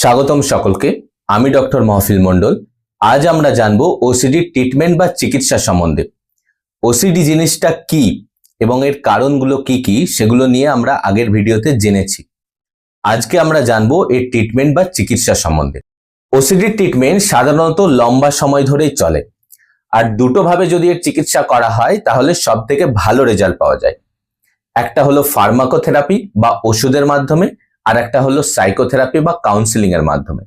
স্বাগতম সকলকে। আমি ডক্টর মহফিল মন্ডল আজ আমরা জানব ওসিডি ট্রিটমেন্ট বা চিকিৎসা সম্বন্ধে। ওসিডি জিনিসটা কি এবং এর কারণগুলো কি কি সেগুলো নিয়ে আমরা আগের ভিডিওতে জেনেছি। আজকে আমরা জানব এর ট্রিটমেন্ট বা চিকিৎসা সম্বন্ধে। ওসিডি ট্রিটমেন্ট সাধারণত লম্বা সময় ধরেই চলে। আর দুটো ভাবে যদি এর চিকিৎসা করা হয়, তাহলে সব থেকে ভালো রেজাল্ট পাওয়া যায়। একটা হলো ফার্মাকোথেরাপি বা ওষুধের মাধ্যমে আর একটা হলো সাইকোথেরাপি বা কাউন্সিলিং এর মাধ্যমে।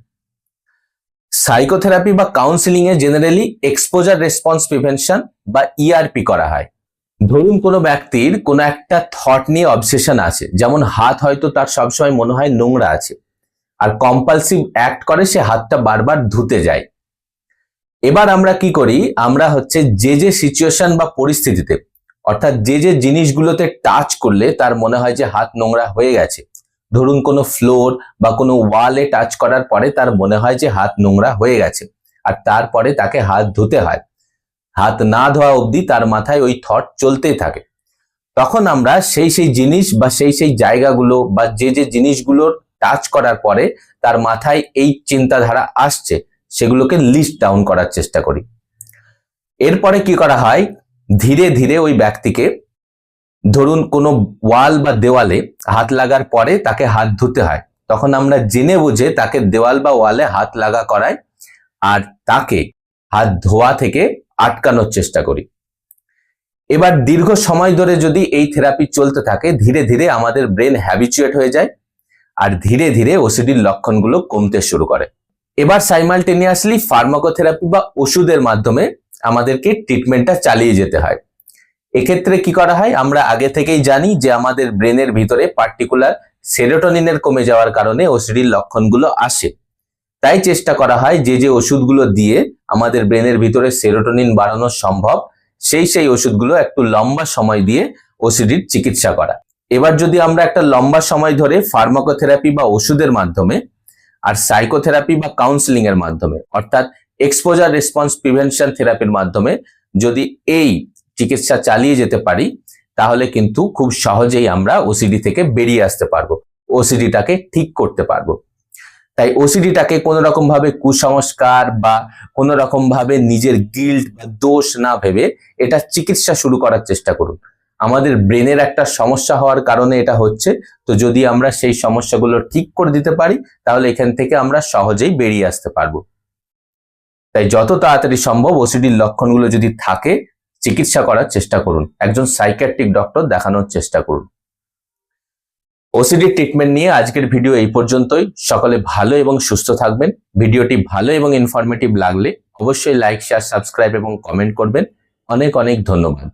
সাইকোথেরাপি বা কাউন্সিলিং এ জেনারেলি এক্সপোজার রেসপন্স প্রিভেনশন বা ইআরপি করা হয়। ধরুন কোনো ব্যক্তির কোনো একটা থট নিয়ে অবসেশন আছে, যেমন হাত হয়তো তার সবসময় মনে হয় নোংরা আছে, আর কম্পালসিভ অ্যাক্ট করে সে হাতটা বারবার ধুতে যায়। এবার আমরা কি করি? আমরা হচ্ছে যে যে সিচুয়েশন বা পরিস্থিতিতে, অর্থাৎ যে যে জিনিসগুলোতে টাচ করলে তার মনে হয় যে হাত নোংরা হয়ে গেছে ধরুন কোনো ফ্লোর বা কোনো ওয়ালে টাচ করার পরে তার মনে হয় যে হাত নোংরা হয়ে গেছে। আর তারপরে তাকে হাত ধুতে হয়। হাত না ধোয়া অবধি তার মাথায় ওই থট চলতেই থাকে। তখন আমরা সেই সেই জিনিস বা সেই সেই জায়গাগুলো বা যে যে জিনিসগুলোর টাচ করার পরে তার মাথায় এই চিন্তাধারা আসছে, সেগুলোকে লিস্ট ডাউন করার চেষ্টা করি। এরপরে কি করা হয়? ধীরে ধীরে ওই ব্যক্তিকে ধরুন কোনো ওয়াল বা দেওয়ালে হাত লাগার পরে তাকে হাত ধুতে হয়। তখন আমরা জেনে বুঝে তাকে দেওয়াল বা ওয়ালে হাত লাগা করাই আর তাকে হাত ধোয়া থেকে আটকানোর চেষ্টা করি। এবার দীর্ঘ সময় ধরে যদি এই থেরাপি চলতে থাকে, ধীরে ধীরে আমাদের ব্রেন হ্যাবিচুয়েট হয়ে যায় আর ধীরে ধীরে ওসিডির লক্ষণগুলো কমতে শুরু করে। এবার সাইমালটেনিয়াসলি ফার্মাকোথেরাপি বা ওষুধের মাধ্যমে আমাদেরকে ট্রিটমেন্টটা চালিয়ে যেতে হয়। এক্ষেত্রে কি করা হয়? আমরা আগে থেকেই জানি যে আমাদের ব্রেনের ভিতরে পার্টিকুলার সেরোটোনিনের কমে যাওয়ার কারণে ওসিডির লক্ষণগুলো আসে। তাই চেষ্টা করা হয় যে যে ওষুধগুলো দিয়ে আমাদের ব্রেনের ভিতরে সেরোটোনিন বাড়ানো সম্ভব, সেই সেই ওষুধগুলো একটু লম্বা সময় দিয়ে ওসিডির চিকিৎসা করা। এবার যদি আমরা একটা লম্বা সময় ধরে ফার্মাকোথেরাপি বা ওষুধের মাধ্যমে আর সাইকোথেরাপি বা কাউন্সিলিং এর মাধ্যমে, অর্থাৎ এক্সপোজার রেসপন্স প্রিভেনশন থেরাপির মাধ্যমে যদি এই চিকিৎসা চালিয়ে যেতে পারি, তাহলে কিন্তু খুব সহজেই আমরা ওসিডি থেকে বেরিয়ে আসতে পারব ওসিডিটাকে ঠিক করতে পারব। তাই ওসিডিটাকে কোন রকম ভাবে কুসংস্কার বা কোন রকম ভাবে নিজের গিল্ট বা দোষ না ভেবে এটা চিকিৎসা শুরু করার চেষ্টা করুন। আমাদের ব্রেনের একটা সমস্যা হওয়ার কারণে এটা হচ্ছে, তো যদি আমরা সেই সমস্যাগুলো ঠিক করে দিতে পারি, তাহলে এখান থেকে আমরা সহজেই বেরিয়ে আসতে পারব। তাই যত তাড়াতাড়ি সম্ভব ওসিডির লক্ষণগুলো যদি থাকে চিকিৎসা করার চেষ্টা করুন। একজন সাইকেট্রিক ডক্টর দেখানোর চেষ্টা করুন। ওসিডি ট্রিটমেন্ট নিয়ে আজকের ভিডিও এই পর্যন্তই। সকলে ভালো এবং সুস্থ থাকবেন। ভিডিওটি ভালো এবং ইনফরমেটিভ লাগলে অবশ্যই লাইক শেয়ার সাবস্ক্রাইব এবং কমেন্ট করবেন। অনেক অনেক ধন্যবাদ।